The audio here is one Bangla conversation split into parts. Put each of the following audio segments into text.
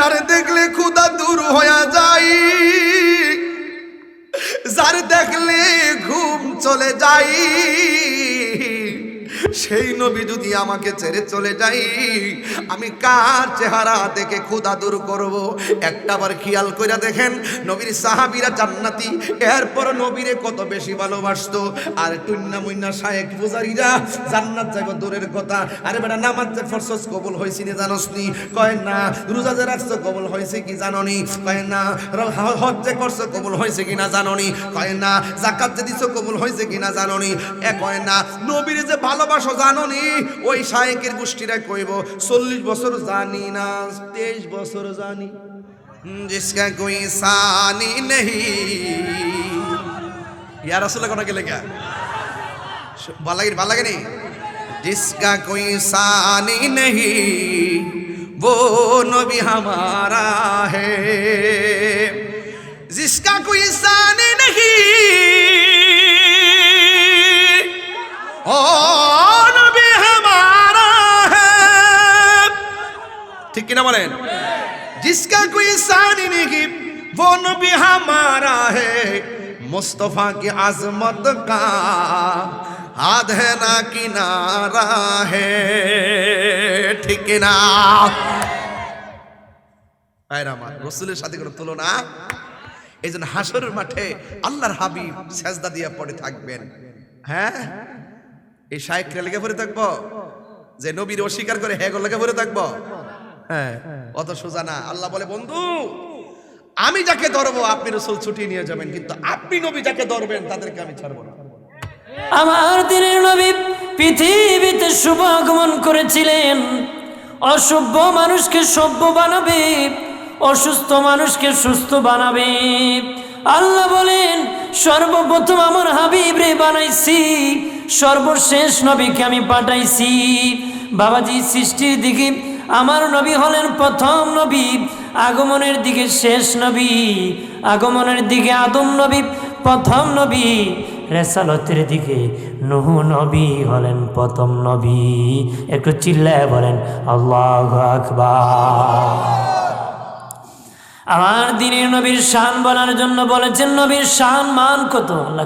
যার দেখলে ক্ষুদা দূর হয়ে যায় যার দেখলে ঘুম চলে যায়। সেই নবী যদি আমাকে ছেড়ে চলে যাই আমি কার চেহারা দেখে ক্ষুদা দূর করব? একটা বার খেয়াল করে দেখেন, নবীর সাহাবীরা জান্নাতি। এরপর নবীরে কত বেশি ভালোবাসতো। আর টুন্না মুন্না শায়েক পূজারীরা জান্নাত যাইব দূরের কথা। আরে বেটা, নামাজ যে ফরসস কবুল হয়েছি নি জানোস নি? কয় না, রোজা যে রাখছো কবুল হয়েছে কি কয় না, র- হ- হজ যে করছ কবুল হয়েছে কি না জাননি? কয় না জাকাত যে দিছো কবুল হয়েছে কি না জাননি? এ কয় না, নবীর যে ভালোবাসো জাননি ওই শায়েকের গোষ্ঠীরা কইব চল্লিশ বছর জানি না তেইশ বছর জানি হুম, जिसका कोई सानी नहीं यार रसूल को ना के लेगा बाला की बाला के नहीं जिसका कोई सानी नहीं वो नबी हमारा है जिसका कोई सानी नहीं ठीक किना बोलें जिसका कोई सानी नहीं वो नबी हमारा है मुस्तफा की आजमत का हाथ है ना किनारा है ঠিক না আয় আমার রসুলের সাথে কোনো তুলনা এই জন্য হাসরের মাঠে আল্লাহর হাবিব সেজদা দিয়ে পড়ে থাকবেন হ্যাঁ এই শায়েকরা লেগে পড়ে থাকবো যে নবীর অস্বীকার করে হ্যাঁ লেগে পড়ে থাকবো হ্যাঁ। অত সোজা না। আল্লাহ বলে বন্ধু আমি যাকে ধরবো আপনি রসুল ছুটি নিয়ে যাবেন কিন্তু আপনি নবী যাকে ধরবেন তাদেরকে আমি ছাড়বো না। আমার দিনের নবী পৃথিবীতে শুভ আগমন করেছিলেন। অসভ্য মানুষকে সভ্য বানাবে অসুস্থ মানুষকে সুস্থ বানাবে। আল্লাহ বলেন সর্বপ্রথম আমার হাবিব রে বানাইছি সর্বশেষ নবীকে আমি পাঠাইছি। বাবাজি সৃষ্টির দিকে আমার নবী হলেন প্রথম নবী, আগমনের দিকে শেষ নবী, আগমনের দিকে আদম নবী, প্রথম নবী, রেসালতের দিকে নুহু নবী হলেন প্রথম নবী। একটু চিল্লায় বলেন, আল্লাহ আমার দিনের নবীর শান বলার জন্য বলেছেন, নবীর শান মান কত? আল্লাহ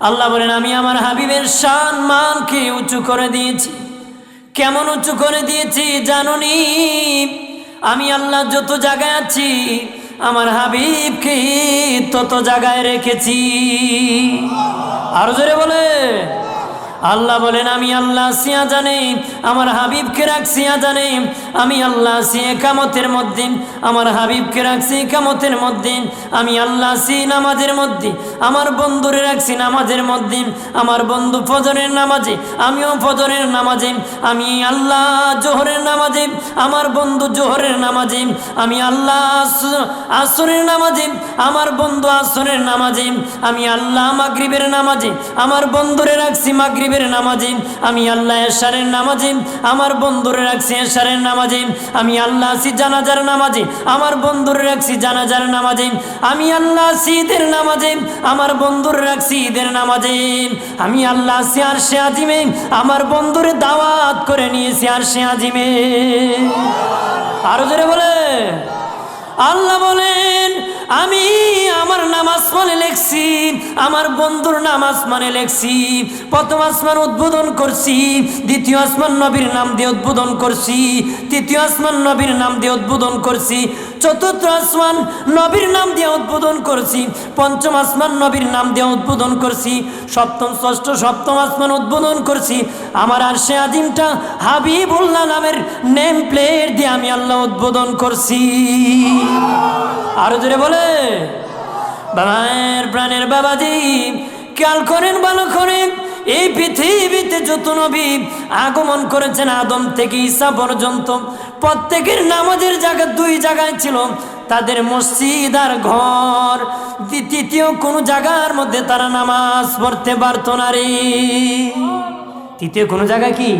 আল্লাহ বলেন, আমি আমার হাবিবের শান মানকে উঁচু করে দিয়েছি। কেমন উঁচু করে দিয়েছি জাননি? আমি আল্লাহ যত জায়গায় আছি, আমার হাবিবকে তত জায়গায় রেখেছি। আরও জোরে বলে। আল্লাহ বলেন, আমি আল্লাহ সিয়া জানে, আমার হাবিবকে রাখছি জানে। আমি আল্লাহ সি একামতের মধ্যে, আমার হাবিবকে রাখছি একামতের মধ্যে। আমি আল্লাহ সি নামাজের মধ্যে, আমার বন্ধুরে রাখছি নামাজের মধ্যে। আমার বন্ধু ফজরের নামাজে, আমিও ফজরের নামাজে। আমি আল্লাহ জোহরের নামাজে, আমার বন্ধু জোহরের নামাজে। আমি আল্লাহ আস- আসরের নামাজে, আমার বন্ধু আসরের নামাজে। আমি আল্লাহ মাগরিবের নামাজে, আমার বন্ধুরে রাখছি মাগরিবের নামাজে, আমি আল্লাহ এশারের নামাজে, আমার বন্ধুরে রাখছি এশারের নামাজে, আমি আল্লাহ আসি জানাজার নামাজে, আমার বন্ধুরে রাখছি জানাজার নামাজে, আমি আল্লাহ আসি ঈদের নামাজে, আমার বন্ধুরে রাখছি ঈদের নামাজে, আমি আল্লাহ আসি আর সে আজিমে, আমার বন্ধুরে দাওয়াত করে নিয়েছি আর সে আজিমে। আরও জোরে বলে আল্লাহ বলেন আমি আমার নামাজ মানে লেখছি, আমার বন্ধুর নামাজ মানে লেখছি, প্রথম আসমান উদ্বোধন করছি, দ্বিতীয় আসমান নবীর নাম দিয়ে উদ্বোধন করছি, তৃতীয় আসমান নবীর নাম দিয়ে উদ্বোধন করছি, চতুর্থ আসমান নবীর নাম দিয়ে উদ্বোধন করছি, পঞ্চম আসমান নবীর নাম দিয়ে উদ্বোধন করছি, সপ্তম, ষষ্ঠ, সপ্তম আসমান উদ্বোধন করছি, আমার আর সে আজিমটা হাবিবুল্লাহ নামের নেম প্লেট দিয়ে আমি আল্লাহ উদ্বোধন করছি। আরও জোরে বলে বাবার প্রাণের বাবাজি, খেয়াল করেন, ভালো করেন এই পৃথিবীতে যত নবী আগমন করেছেন, আদম থেকে ঈসা পর্যন্ত, প্রত্যেকের নামাজের জায়গা দুই জায়গায় ছিল, তাদের মসজিদ আর ঘর। তৃতীয় কোনো জায়গার মধ্যে তারা নামাজ পড়তে পারত না রে। তৃতীয় কোনো জায়গায় কি?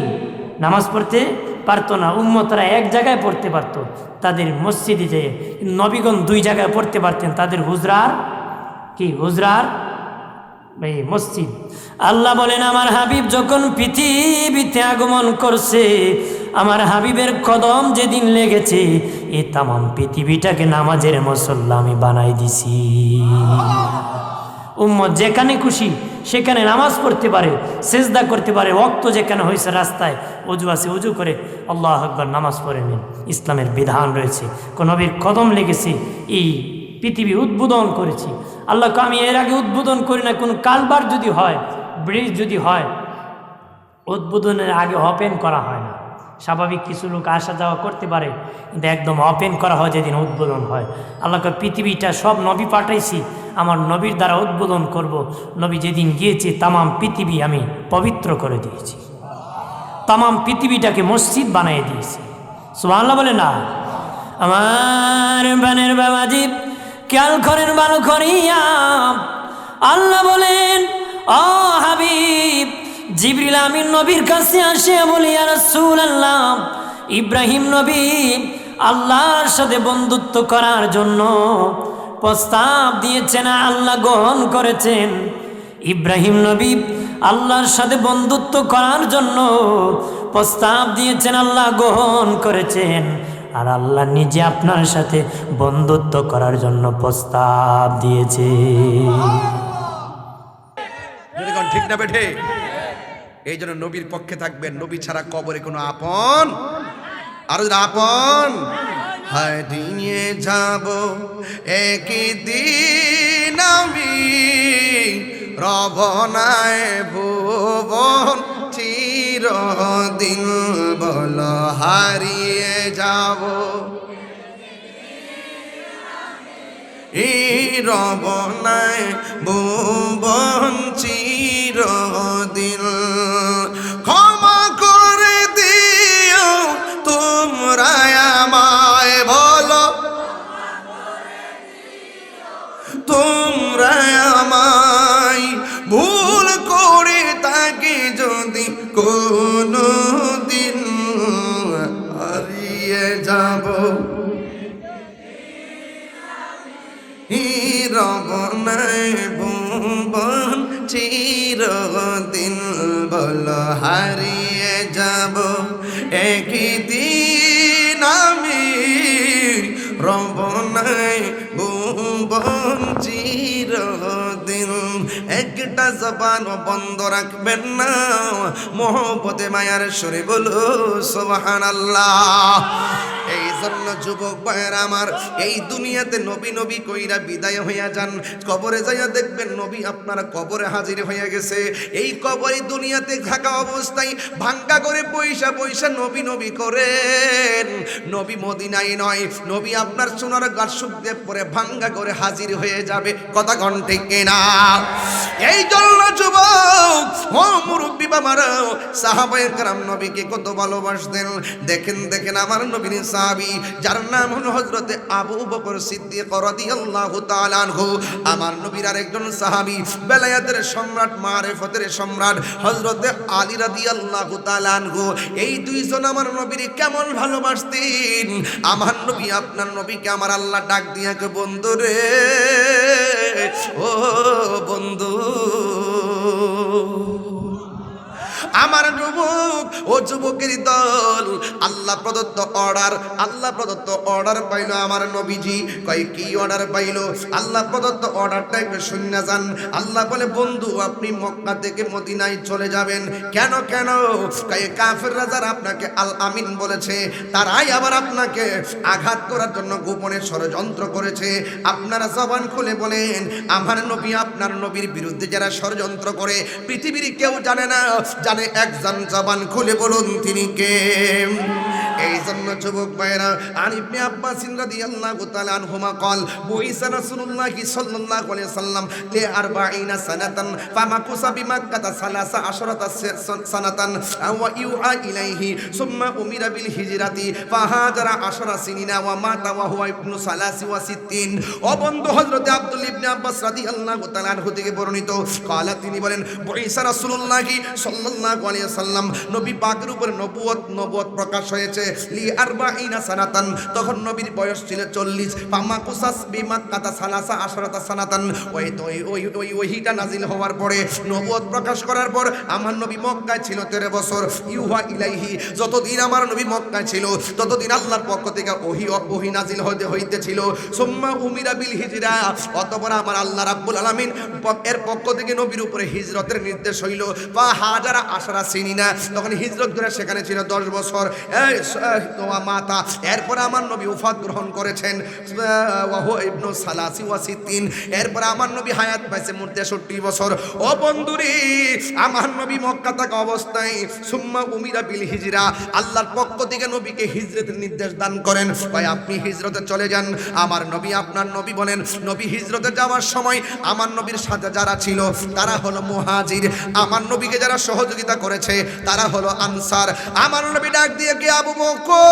নামাজ পড়তে পারতো না, উম্মতরা এক জায়গায় পড়তে পারতো। তাদের মসজিদে যে নবীগণ দুই জায়গায় পড়তে পারতেন। তাদের হুজরার কি? হুজরার? এই মসজিদ। আল্লাহ বলেন, আমার হাবিব যখন পৃথিবীতে আগমন করছে, আমার হাবিবের কদম যেদিন লেগেছে, এ তামাম পৃথিবীটাকে নামাজের মসল্লা আমি বানাই দিছি। উম্মত যেখানে খুশি সেখানে নামাজ পড়তে পারে, সেজদা করতে পারে রক্ত যেখানে হয়েছে রাস্তায় অজু আছে, অজু করে আল্লাহ আকবর নামাজ পড়ে নিন। ইসলামের বিধান রয়েছে। কোন নবীর কদম লেগেছে, এই পৃথিবী উদ্বোধন করেছি। আল্লাহকে আমি এর আগে উদ্বোধন করি না, কোনো কালবার যদি হয়, ব্রিজ যদি হয়, উদ্বোধনের আগে ওপেন করা হয় না। স্বাভাবিক কিছু লোক আসা যাওয়া করতে পারে, কিন্তু একদম ওপেন করা হয় যেদিন উদ্বোধন হয়। আল্লাহকে পৃথিবীটা সব নবী পাঠাইছি আমার নবীর দ্বারা উদ্বোধন করব। নবী যেদিন গিয়েছে, তামাম পৃথিবী আমি পবিত্র করে দিয়েছি। তামাম পৃথিবীটাকে মসজিদ বানিয়ে দিয়েছি। সুবহানাল্লাহ বলে না। আমার বানের বাবাজি, খেয়াল করেন ভালো করিয়া। আল্লাহ বলেন, ও হাবিব, জিবরিল আমিন নবীর কাছে আসে আর আল্লাহ ইব্রাহিম নবী, আল্লাহর সাথে বন্ধুত্ব করার জন্য প্রস্তাব দিয়েছেন, আল্লাহ গ্রহণ করেছেন। ইব্রাহিম নবী আল্লাহর সাথে বন্ধুত্ব করার জন্য প্রস্তাব দিয়েছেন, আল্লাহ গ্রহণ করেছেন। আর আল্লাহ নিজে আপনার সাথে বন্ধুত্ব করার জন্য প্রস্তাব দিয়েছে। ঠিক না বেঠে? এই জন্য নবীর পক্ষে থাকবেন। নবী ছাড়া কবরে কোনো আপন, আর আপন হারিয়ে যাব একই দিন আমি রবনায় ভুবন চিরদিন বল হারিয়ে যাব। রবনায় ভুবন চিরদিন আমায় তোমরা ভুল করে তাকে যদি কোনো দিন হারিয়ে যাব। রবনায় চিরদিন বল হারিয়ে যাব। একই দিন আমি রবনায় ভুবন চিরদিন। একটা জবান বন্ধ রাখবেন না। মোহব্বতে মায়ার সরে বলো সোহান আল্লাহ জন্য যুবক ভাইয়ের আমার, এই দুনিয়াতে নবী নবী কইরা বিদায় হইয়া যান। কবরে যাইয়া দেখবেন নবী আপনার কবরে হাজির হইয়া গেছে। এই কবরে দুনিয়াতে থাকা অবস্থায় ভাঙ্গা করে পয়সা পয়সা নবী নবী করেন। নবী মদিনাই নয়, নবী আপনার সোনার গাছ সুখদেব পরে ভাঙ্গা করে হাজির হয়ে যাবে। কথা ঘন্টে কেনা? এই জন্য যুবক, ও মুরব্বী বাবারা, সাহাবায়ে কারাম নবীকে কত ভালোবাসতেন। দেখেন দেখেন আমার নবীর সাহাবী যার নাম হলো হযরতে আবু বকর সিদ্দিক রাদিয়াল্লাহু তাআলা আনহু। আমার নবীর আরেকজন সাহাবী, বেলায়েতের সম্রাট, মারিফতের সম্রাট হযরতে আলী রাদিয়াল্লাহু তাআলা আনহু। এই দুইজন আমার নবীর কেমন ভালোবাসতেন? আমার নবী, আপনার নবীকে আমার আল্লাহ ডাক দিয়া কে বন্ধু রে, ও বন্ধু আমার যুবক, ও যুবকের দল। আল্লাহ প্রদত্ত অর্ডার আল্লাহ প্রদত্ত অর্ডার পাইল আমার নবীজি। কয়, কি অর্ডার পাইল? আল্লাহ প্রদত্ত অর্ডারটা একটু শূন্য যান। আল্লাহ বলে, বন্ধু, আপনি মক্কা থেকে মদিনায় চলে যাবেন। কেন কেন? কয়ে কাফের রাজার আপনাকে আল আমিন বলেছে, তারাই আবার আপনাকে আঘাত করার জন্য গোপনে ষড়যন্ত্র করেছে। আপনারা জবান খুলে বলেন, আমার নবী আপনার নবীর বিরুদ্ধে যারা ষড়যন্ত্র করে, পৃথিবীর কেউ জানে না, জানে একজন জবান খুলে বলুন, তিনি কে? এই জন্য যুবক ভাইরা আর ইবনে আব্বাস রাদিয়াল্লাহু তাআলা আনহুমা কল, বুইসা রাসূলুল্লাহি সাল্লাল্লাহু আলাইহি সাল্লাম, লে 40 সানাতান, ফামা ফামাকুসা বিমাক্কাতা সালাসা আশরাতা সানাতান ওয়া ইউআ ইলাইহি, সুম্মা উমিরা বিল হিজরাতি, ফাহাজারা আশরা সিনিনা ওয়া মাতা ওয়া হুয়া ইবনু সালাসি ওয়া সিত্তিন। ও বন্ধু হযরতে আব্দুল ইবনে আব্বাস রাদিয়াল্লাহু তাআলা আনহু থেকে বর্ণিত, কালা তিনি বলেন, বুইসা রাসূলুল্লাহি সাল্লাল্লাহু আলাইহি সাল্লাম নবী পাকের উপর নবুয়ত নবুয়ত প্রকাশ হয়েছে। লি আরবাইনা সানাতান। তখন নবীর বয়স ছিল চল্লিশ। পাম্মা কুসাস বিমা কাতা সালাসা আশরাতা সানাতান। ওই ওই ওই ওহিটা নাজিল হওয়ার পরে নবুয়ত প্রকাশ করার পর আমার নবী মক্কায় ছিল তেরো বছর। ইউহা ইলাইহি, যতদিন আমার নবী মক্কায় ছিল, ততদিন আল্লাহর পক্ষ থেকে ওহি ওহি নাজিল হইতে, হইতেছিল। সুম্মা উমিরা বিল হিজরা। অতপর আমার আল্লাহ রাব্বুল আলামিন এর পক্ষ থেকে নবীর উপরে হিজরতের নির্দেশ হইল। বা হাজারা আশারা সিনিনা তখন হিজরত ধরে সেখানে ছিল দশ বছর। তোমার মাতা। এরপরে আমার নবী উফাত গ্রহণ করেছেন। ইবনু সালাসি ওয়াসিদ্দিন এরপরে আমার নবী হায়াত পাইছে মোট তেষট্টি বছর। ও বন্ধুরি, আমার নবী মক্কা থাকা অবস্থায় সুম্মা উমিরা বিল হিজরা। আল্লাহর পক্ষ থেকে নবীকে হিজরতের নির্দেশ দান করেন। ভাই, আপনি হিজরতে চলে যান। আমার নবী আপনার নবী বলেন, নবী হিজরতে যাওয়ার সময় আমার নবীর সাথে যারা ছিল, তারা হলো মুহাজির। আমার নবীকে যারা সহযোগিতা করেছে, তারা হলো আনসার। আমার নবী ডাক দিয়ে কে আবু বকর?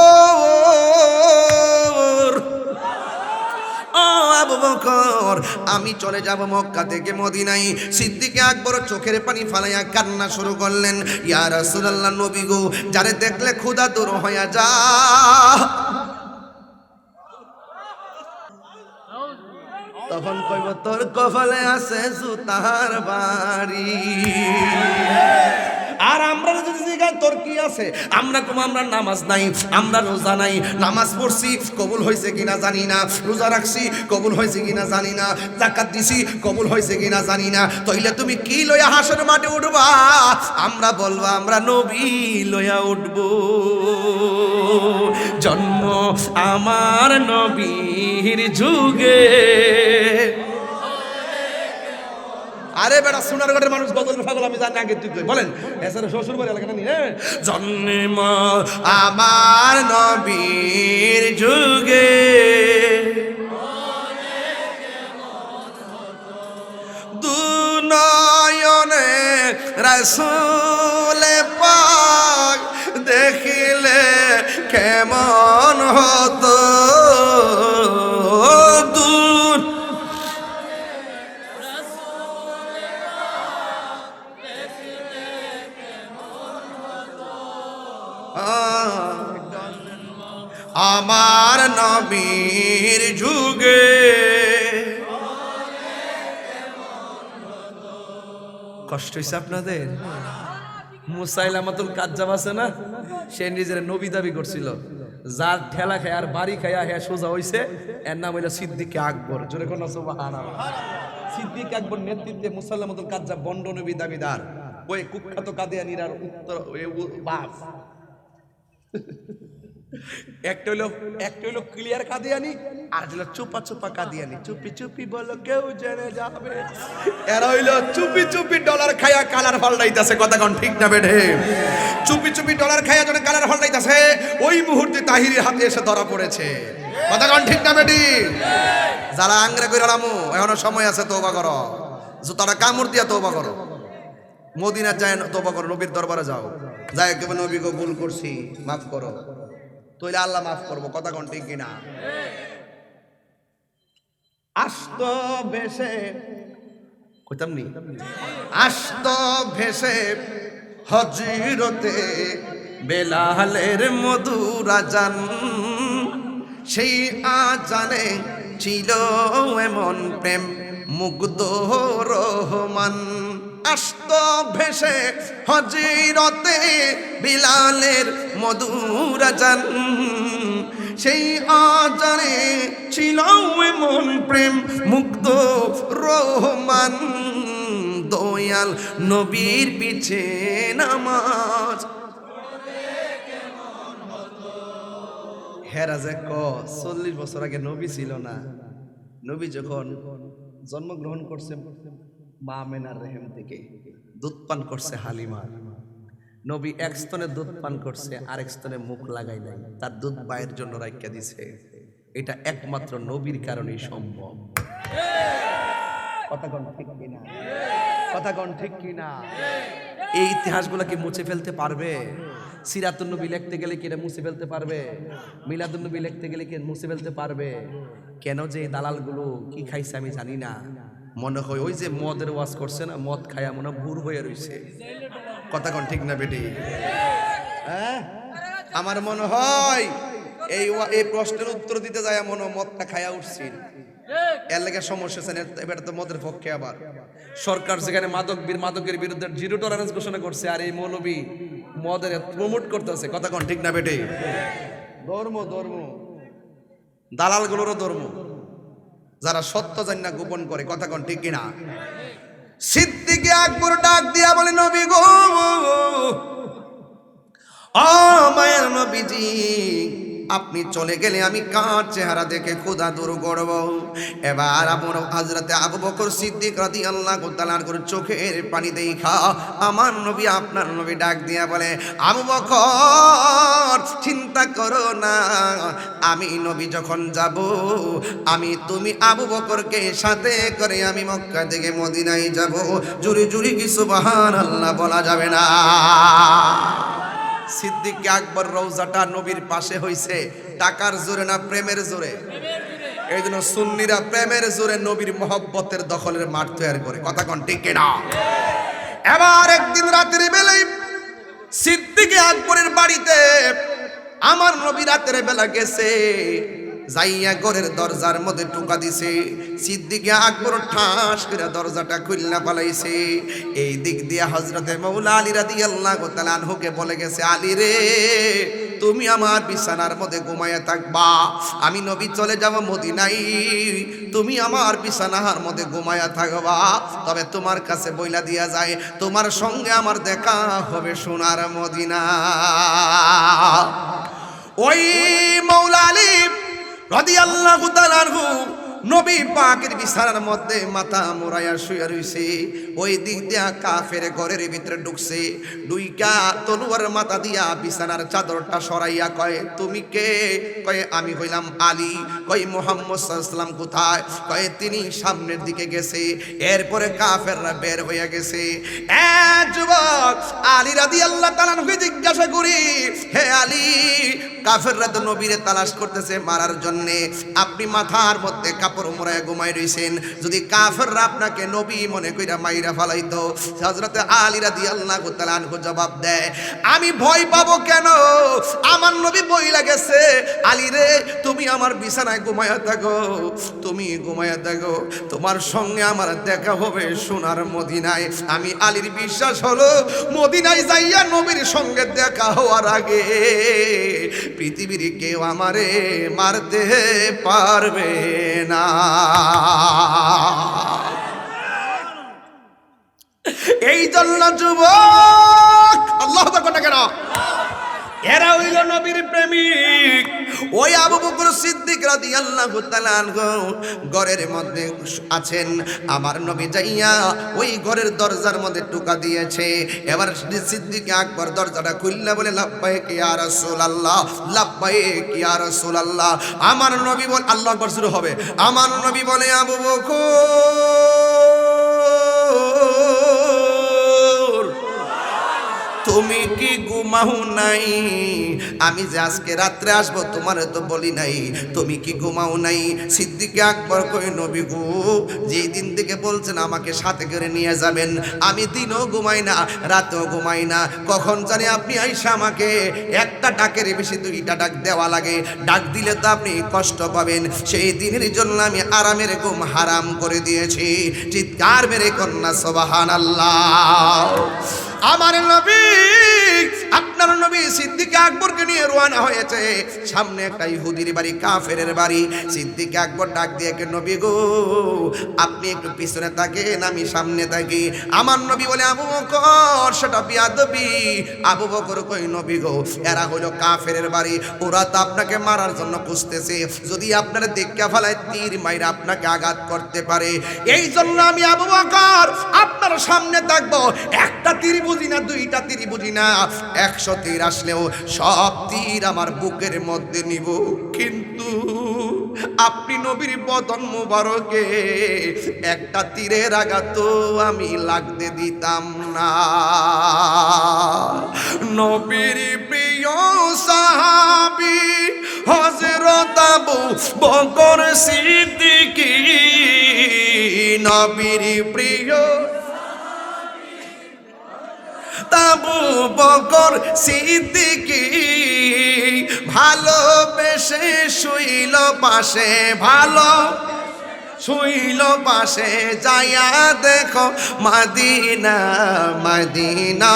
আবু বকর, আমি চলে যাব মক্কা থেকে মদিনায়। সিদ্দিকে আকবর চোখের পানি ফালাইয়া কান্না শুরু করলেন, ইয়া রাসূলুল্লাহ নবী গো, যারে দেখলে ক্ষুধা দূর হইয়া যা। তখন কইব, তোর কপালে আছে সুতার বাড়ি। আর আমরা যদি জিজ্ঞাসা তোর কি আছে? আমরা কম আমরা নামাজ নাই, আমরা রোজা নাই, নামাজ পড়ছি, কবুল হয়েছে কিনা জানি না। রোজা রাখছি, কবুল হয়েছে কিনা জানি না। জাকাত দিছি, কবুল হয়েছে কিনা জানি না। তইলে তুমি কি লইয়া হাসর মাঠে উঠবা? আমরা বলব, আমরা নবী লইয়া উঠব। জন্ম আমার নবীর যুগে। আরে বেটা সোনারগড়ের মানুষ গজল পাগল, আমি জানি আগে তুই। বলেন, এছাড়া শ্বশুর বাড়ি এলাকা নেই হ্যাঁ জন্ম আমার নবীর যুগে দুনয়নে রসুলে পাক দেখিলে কেমন হতো কষ্ট হয়েছে আপনাদের? মুসাইলামাতুল কাজ্জাব আছে না? সে নিজের নবী দাবি করছিল, যার ঠেলা খায় আর বাড়ি খায়া হ্যাঁ সোজা হইছে, এর নাম হইল সিদ্দিক আকবর। জোরে কোন সিদ্দিক আকবর নেতৃত্বে মুসাইলামাতুল কাজ্জাব বন্ড নবী দাবিদার। ওই কুখ্যাত কাদিয়ানিরার উত্তর বাপ। একটা হইল একটা হইল ক্লিয়ার কাদিয়ানি, আর হইল চুপা চুপা কাদিয়ানি। চুপি চুপি বলো কেউ জেনে যাবে। এরা হইল চুপি চুপি ডলার খায়া কালার পাল্টাইতাছে কথা কোন ঠিক না বেঠে? চুপি চুপি ডলার খায়া যখন কালার পাল্টাইতাছে ওই মুহূর্তে তাহিরের হাতে এসে ধরা পড়েছে। কথা কোন ঠিক না বেটি যারা আংরে কইরা রামু, এখনও সময় আছে, তওবা করো। জুতাটা কামড় দিয়া তওবা করো। মদিনা যায় তওবা করো, নবীর দরবারে যাও। যাই কেবল নবীকে ভুল করছি, মাফ করো। তইলে আল্লাহ মাফ করব, কথা কোন ঠিক কিনা? আস্ত ভেসে, কইতাম নি? আস্ত ভেসে হজিরতে বেলালের মধুরা জান সেই আজানে ছিল এমন প্রেম, মুগ্ধ রহমান। আস্ত ভেসে হজিরতে বিলালের মধুরা জান সেই আজানে ছিল এমন প্রেম মুগ্ধ রহমান। দয়াল নবীর পিছে নামাজ। হেরাজে ক, চল্লিশ বছর আগে নবী ছিল না। নবী যখন জন্মগ্রহণ করছে মা মেনার রেহেম থেকে দুধ পান করছে হালিমা। নবী এক স্তনে দুধ পান করছে, আরেক স্তনে মুখ লাগাই নাই। তার দুধ মায়ের জন্য রাখিয়া দিছে। এটা একমাত্র নবীর কারণেই সম্ভব। কথা কোন ঠিক কিনা? কথা কোন ঠিক কিনা? এই ইতিহাসগুলো কি মুছে ফেলতে পারবে? সিরাতুন নবী লিখতে গেলে কি মুছে ফেলতে পারবে? মিলাদুন নবী লিখতে গেলে কি মুছে ফেলতে পারবে? কেন যে দালালগুলো কি খাইছে আমি জানি না। মনে হয় ওই যে মদের ওয়াজ করছে না, মদ খায়া মনে ভুর হয়ে রইছে। কথা কন ঠিক না বেটি? হ্যাঁ? আমার মনে হয় এই এই প্রশ্নের উত্তর দিতে যায় মনে মদটা খায়া উঠছি। এর লেগে সমস্যা এবার তো মদের পক্ষে আবার। সরকার যেখানে মাদক মাদকের বিরুদ্ধে জিরো টলারেন্স ঘোষণা করছে, আর এই মৌলবী মদের প্রমোট করতেছে। কথা কোন ঠিক না বেটে? ধর্ম ধর্ম। দালালগুলোরও ধর্ম। যারা সত্য জান না, গোপন করে। কথা কন ঠিক কিনা? সিদ্দিকে আকবর ডাক দিয়া বলে, নবী গো, ও মায়ের নবীজি আপনি চলে গেলে আমি কার চেহারা দেখে খোদা দূর করব? এবার আমার হাজরাতে আবু বকর সিদ্দিক রাদি আল্লাহ তালার করে চোখের পানি দেখা আমার নবী আপনার নবী ডাক দিয়া বলে, আবু বকর, চিন্তা করো না, আমি নবী যখন যাব, আমি তুমি আবু বকরকে সাথে করে আমি মক্কা থেকে মদিনায় যাব। জুরি জুরি কি সুবহান আল্লাহ বলা যাবে না? সিদ্দিক আকবর রৌজাটা নবীর পাশে হইছে। টাকার জোরে না প্রেমের জোরে? এই জন্য সুন্নিরা প্রেমের জোরে নবীর মহব্বতের দখলের মাঠ তৈরি করে। কথা কন ঠিক না এবার একদিন রাতের বেলায় সিদ্দিকে আকবরের বাড়িতে আমার নবী রাতের বেলা গেছে। যাইয়া ঘরের দরজার মধ্যে টুকা দিছে। সিদ্দিকে আকবর ঠাস করে দরজাটা খুলনা পালাইছে। এই দিক দিয়ে হজরতে মৌলা আলী রাদি আল্লাহ আনহুকে বলে গেছে, আলী রে, তুমি আমার বিছানার মধ্যে ঘুমাইয়া থাকবা। আমি নবী চলে যাব মদিনাই তুমি আমার বিছানার মধ্যে ঘুমাইয়া থাকবা। তবে তোমার কাছে বইলা দিয়া যায়, তোমার সঙ্গে আমার দেখা হবে সোনার মদিনা। ওই মৌলা আলী রাদিয়াল্লাহু তাআলাহু নবী পাকের বিছানার মধ্যে মাথা মোড়াইয়া শুয়ে রইছে। ওই দিক দিয়া কাফের ঘরের ভিতরে ঢুকছে। দুইটা তলুয়ার মাথা দিয়া বিছানার চাদরটা সরাইয়া কয়, তুমি কে? কয়, আমি হইলাম আলী। কয়, মোহাম্মদ সাল্লাম কোথায়? কয়, তিনি সামনের দিকে গেছে। এরপরে কাফেররা বের হইয়া গেছে। যুবক আলী রাদি আল্লাহ তালানকে জিজ্ঞাসা করি, হে আলী, কাফেররা তো নবীরে তালাশ করতেছে মারার জন্যে। আপনি মাথার মধ্যে কাপড় মোড়ায় ঘুমাই রইছেন। যদি কাফেররা আপনাকে নবী মনে কইরা মাইরা ফালাইতো, হযরতে আলী রাদিয়াল্লাহু তাআলা আনহু জবাব দেয়, আমি ভয় পাবো কেন? আমার নবী বইলা গেছে আলী রে, তুমি আমার বিছানায় ঘুমায়া থাকো, তুমি ঘুমায়া থাকো। তোমার সঙ্গে আমার দেখা হবে সোনার মদিনায়। আমি আলীর বিশ্বাস হলো, মদিনায় যাইয়া নবীর সঙ্গে দেখা হওয়ার আগে পৃথিবীর কেউ আমারে মারতে পারবে না। এই জন্য যুবক আল্লাহ কথা কেন? এরা হইল নবীর প্রেমিক। ওই আবু বকর সিদ্দিক রাদিয়াল্লাহু তাআলা ঘরের মধ্যে আছেন। আমার নবী যাইয়া ওই ঘরের দরজার মধ্যে টুকা দিয়েছে। এবার সিদ্দিক আকবর দরজাটা খুললা বলে, লাব্বাইক ইয়া রাসূলুল্লাহ, লাব্বাইক ইয়া রাসূলুল্লাহ। আমার নবী বল, আল্লাহ আকবার, শুরু হবে। আমার নবী বলে, আবু বকর তুমি কি ঘুমাও নাই? আমি যে আজকে রাত্রে আসব, তোমার তো বলি নাই। তুমি কি ঘুমাও নাই? সিদ্দিকে আকবর কই নবী গো, যেই দিন থেকে বলছেন আমাকে সাথে করে নিয়ে যাবেন, আমি দিনও ঘুমাই না, রাতেও ঘুমাই না। কখন জানি আপনি আইসা আমাকে একটা ডাকের বেশি দুইটা ডাক দেওয়া লাগে। ডাক দিলে তো আপনি কষ্ট পাবেন। সেই দিনের জন্য আমি আরামের ঘুম হারাম করে দিয়েছি। চিৎকার মেরে কন্যা সবাহান আল্লাহ আমার নবী আপনার নবী সিদ্দিক আকবরকে নিয়ে রওনা হয়েছে। সামনে একটা ইহুদির বাড়ি বাড়ি। আকবর ডাক দিয়ে নবী গো, আপনি একটু পিছনে থাকেন আমি সামনে থাকি। আমার নবী বলে, আবু বকর, সেটা বিয়াদবি। আবু বকর কই নবী গো, এরা হলো বাড়ি। ওরা তো আপনাকে মারার জন্য খুঁজতেছে। যদি আপনার দেখা ফেলায়, তীর মাইরা আপনাকে আঘাত করতে পারে। এই জন্য আমি আবু বকর, আপনার সামনে থাকব। একটা তীর বুঝি না, দুইটা তীর বুঝি না। একশো তীর আসলেও সব তীর আমার বুকের মধ্যে নিব। কিন্তু আপনি নবীর বদন মুবারকে একটা তীরের আঘাত আমি লাগতে দিতাম না। নবীর প্রিয় সাহাবি হজরত আবু বকর সিদ্দিকী, নবীর প্রিয় তাবু বকর সিদ্দিকি ভালোবেসে শুইল পাশে, ভালো শুইল পাশে, যাইয়া দেখো মদিনা মদিনা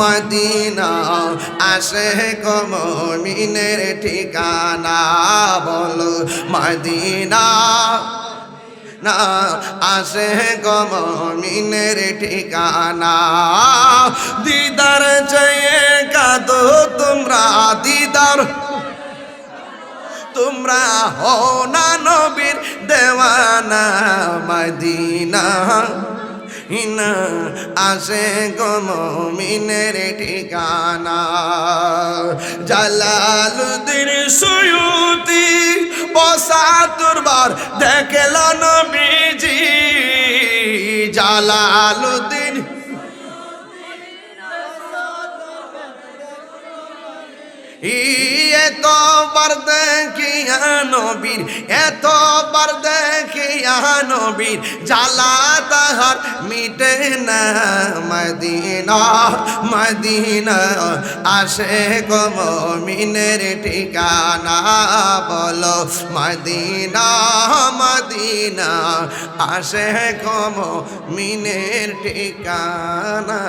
মদিনা, আসে কমিনের ঠিকানা, বলো মদিনা। না। আসে গমিনের ঠিকানা। দিদার চেয়ে কাদো তোমরা, দিদার। তোমরা হো না নবীর দেওয়ানা, মদিনা। ইনা আসে গমিনের ঠিকানা। জালালুদ্দিন সুয়ুতি বসা বসাতুরবার দেখল নবীজি। জালালুদ্দিন এতবার দেখিয়া নবীর, এতবার দেখিয়া নবীর, জ্বালা তাহার মিটে না। মদিনা মদিনা আসে গমিনের ঠিকানা বলো। মদিনা মদিনা আসে গমিনের ঠিকানা।